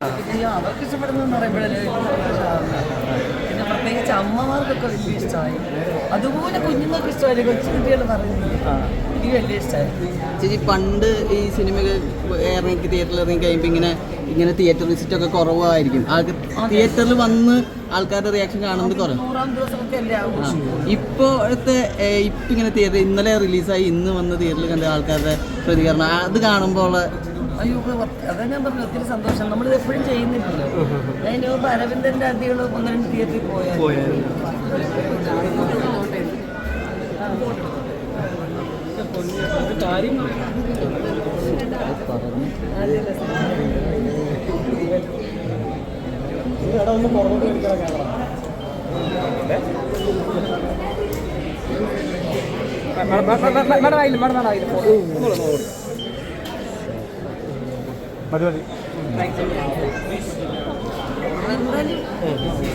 അവർക്ക് ഇഷ്ടപ്പെടുന്നതെന്ന് പറയുമ്പോഴല്ലേ. പിന്നെ പ്രത്യേകിച്ച് അമ്മമാർക്കൊക്കെ വലിയ ഇഷ്ടമായി അതുപോലെ കുഞ്ഞുങ്ങൾക്ക് ഇഷ്ടമായി കൊച്ചു കുട്ടികൾ പറയുന്നത് എനിക്ക് വലിയ ഇഷ്ടമായി ചേച്ചി പണ്ട് ഈ സിനിമകൾ ഇറങ്ങി തിയേറ്ററിൽ ഇറങ്ങി കഴിയുമ്പോൾ ഇങ്ങനെ ഇങ്ങനെ തിയേറ്റർ വിസിറ്റ് ഒക്കെ കുറവായിരിക്കും. തിയേറ്ററിൽ വന്ന് ആൾക്കാരുടെ റിയാക്ഷൻ കാണുന്നത് കുറവ്. ഇപ്പോഴത്തെ ഇപ്പം ഇങ്ങനെ തിയേറ്റർ ഇന്നലെ റിലീസായി ഇന്ന് വന്ന് തിയേറ്ററിൽ കണ്ട ആൾക്കാരുടെ പ്രതികരണം അത് കാണുമ്പോൾ അയ്യോ അതാ ഞാൻ പറഞ്ഞു ഒത്തിരി സന്തോഷം നമ്മൾ എപ്പോഴും ചെയ്യുന്നില്ലല്ലോ അതിന് മുമ്പ് അരവിന്ദന്റെ അതികൾ ഒന്ന് രണ്ട് തിയേറ്ററിൽ പോയാൽ എന്തായാലും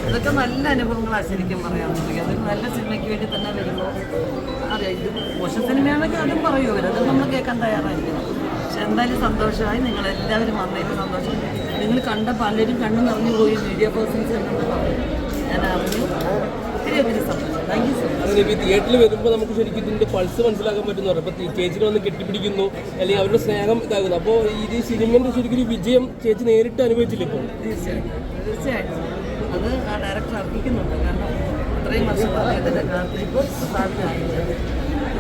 ഇതൊക്കെ നല്ല അനുഭവങ്ങളാണ് ശരിക്കും പറയാനുണ്ടെങ്കിൽ. അതൊരു നല്ല സിനിമയ്ക്ക് വേണ്ടി തന്നെ വരുമ്പോൾ അറിയാം. ഇത് മോശ സിനിമയാണെങ്കിൽ അതും പറയൂ. അവർ അതും നമ്മൾ കേൾക്കാൻ തയ്യാറായിരിക്കണം. പക്ഷെ എന്തായാലും സന്തോഷമായി. നിങ്ങൾ എല്ലാവരും വന്നതിന് സന്തോഷം. നിങ്ങൾ കണ്ട പലരും കണ്ണു നിറഞ്ഞു പോയി. മീഡിയ പേഴ്സൺസ് ഉണ്ടെന്ന് പറഞ്ഞു ഞാൻ അറിഞ്ഞു ഒത്തിരി ഒത്തിരി സന്തോഷം ഈ തിയേറ്ററിൽ വരുമ്പോൾ നമുക്ക് ശരിക്കും ഇതിന്റെ പൾസ് മനസ്സിലാക്കാൻ പറ്റുന്ന പറയും അപ്പോൾ ചേച്ചിനെ വന്ന് കെട്ടിപ്പിടിക്കുന്നു. അല്ലെങ്കിൽ അവരുടെ സ്നേഹം ഇതാകുന്നു. അപ്പോൾ ഈ സിനിമയുടെ ശരിക്കും ഒരു വിജയം ചേച്ചി നേരിട്ട് അനുഭവിച്ചില്ല ഇപ്പോൾ തീർച്ചയായിട്ടും. തീർച്ചയായിട്ടും. അത് ആ ഡയറക്ടർ അർഹിക്കുന്നുണ്ട്. കാരണം അത്രയും കാത്തിരിപ്പ് സാധ്യതയുണ്ട്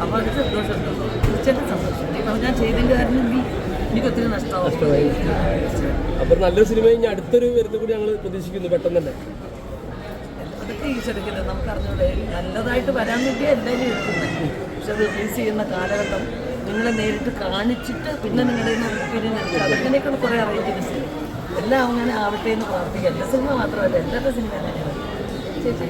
അപ്പോൾ അത് സന്തോഷമുണ്ട് തീർച്ചയായിട്ടും സന്തോഷം ഈ പറഞ്ഞാൽ ചെയ്തതിന്റെ കാര്യം എനിക്ക് ഒത്തിരി അപ്പോൾ നല്ലൊരു സിനിമ ഇനി അടുത്തൊരു വരുന്ന കൂടി ഞങ്ങൾ പ്രതീക്ഷിക്കുന്നു. പെട്ടെന്ന് തന്നെ. അതൊക്കെ ഈ ചെറുക്കില്ല നമുക്ക് അറിഞ്ഞൂടെ നല്ലതായിട്ട് വരാൻ വേണ്ടി എല്ലാവരും എടുക്കുന്നത് പക്ഷെ അത് റിലീസ് ചെയ്യുന്ന കാലഘട്ടം നിങ്ങളെ നേരിട്ട് കാണിച്ചിട്ട് പിന്നെ നിങ്ങളുടെ ഒപ്പീനിയൻ എടുക്കുക അതിനേക്കാൾ കുറേ അറേഞ്ച്മെന്റ്സ് എല്ലാം അങ്ങനെ ആവട്ടെ എന്ന് പ്രാർത്ഥിക്കുക. എല്ലാ സിനിമ മാത്രമല്ല എല്ലാവരുടെ സിനിമ അങ്ങനെയാണ്. ചേച്ചി.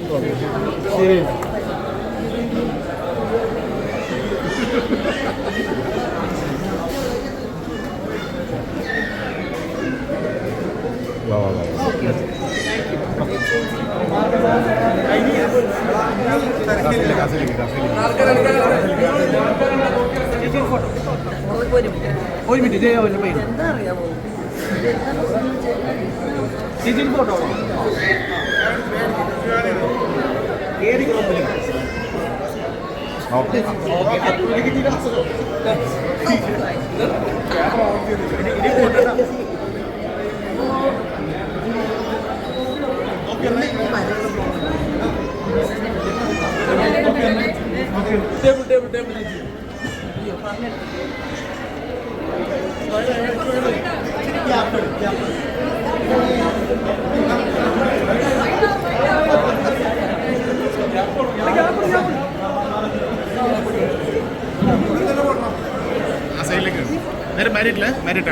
ഒരു മിനിറ്റ് ഒരു മിനിറ്റ് ഒരു മിനിറ്റ് എന്താ അറിയാമോ ചേച്ചി ഫോട്ടോ ടേബിൾ ടേബിൾ ടേബിൾ ആ സൈഡിലേക്ക് നേരെ മാരിറ്റില്ല മാരിറ്റ്